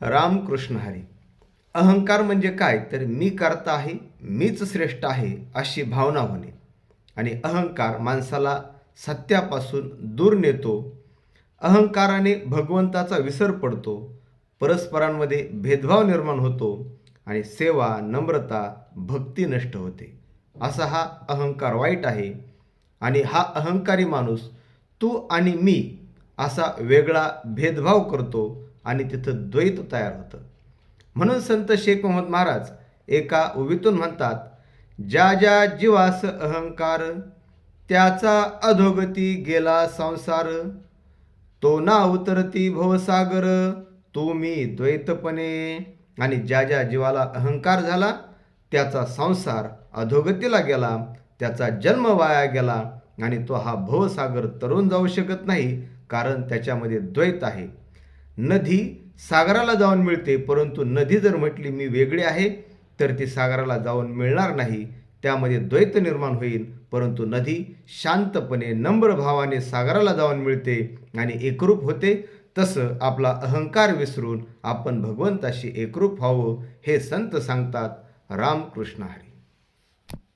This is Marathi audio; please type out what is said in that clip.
रामकृष्ण हरी. अहंकार म्हणजे काय? तर मी करता आहे मीच श्रेष्ठ आहे अशी भावना होणे. आणि अहंकार माणसाला सत्यापासून दूर नेतो. अहंकाराने भगवंताचा विसर पडतो. परस्परांमध्ये भेदभाव निर्माण होतो. आणि सेवा नम्रता भक्ती नष्ट होते. असा हा अहंकार वाईट आहे. आणि हा अहंकारी माणूस तू आणि मी असा वेगळा भेदभाव करतो. आणि तिथं द्वैत तयार होतं. म्हणून संत शेख मोहम्मद महाराज एका उभीतून म्हणतात ज्या ज्या जीवास अहंकार त्याचा अधोगती गेला संसार. तो ना उतरती भवसागर तो मी द्वैतपणे. आणि ज्या ज्या जीवाला अहंकार झाला त्याचा संसार अधोगतीला गेला त्याचा जन्म वाया गेला. आणि तो हा भवसागर तरुण जाऊ शकत नाही कारण त्याच्यामध्ये द्वैत आहे. नदी सागराला जाऊन मिळते परंतु नदी जर म्हटली मी वेगळी आहे तर ती सागराला जाऊन मिळणार नाही. त्यामध्ये द्वैत निर्माण होईल परंतु नदी शांतपणे नम्र भावाने सागराला जाऊन मिळते आणि एकरूप होते. तसं आपला अहंकार विसरून आपण भगवंताशी एकरूप व्हावं हे संत सांगतात रामकृष्ण हरी.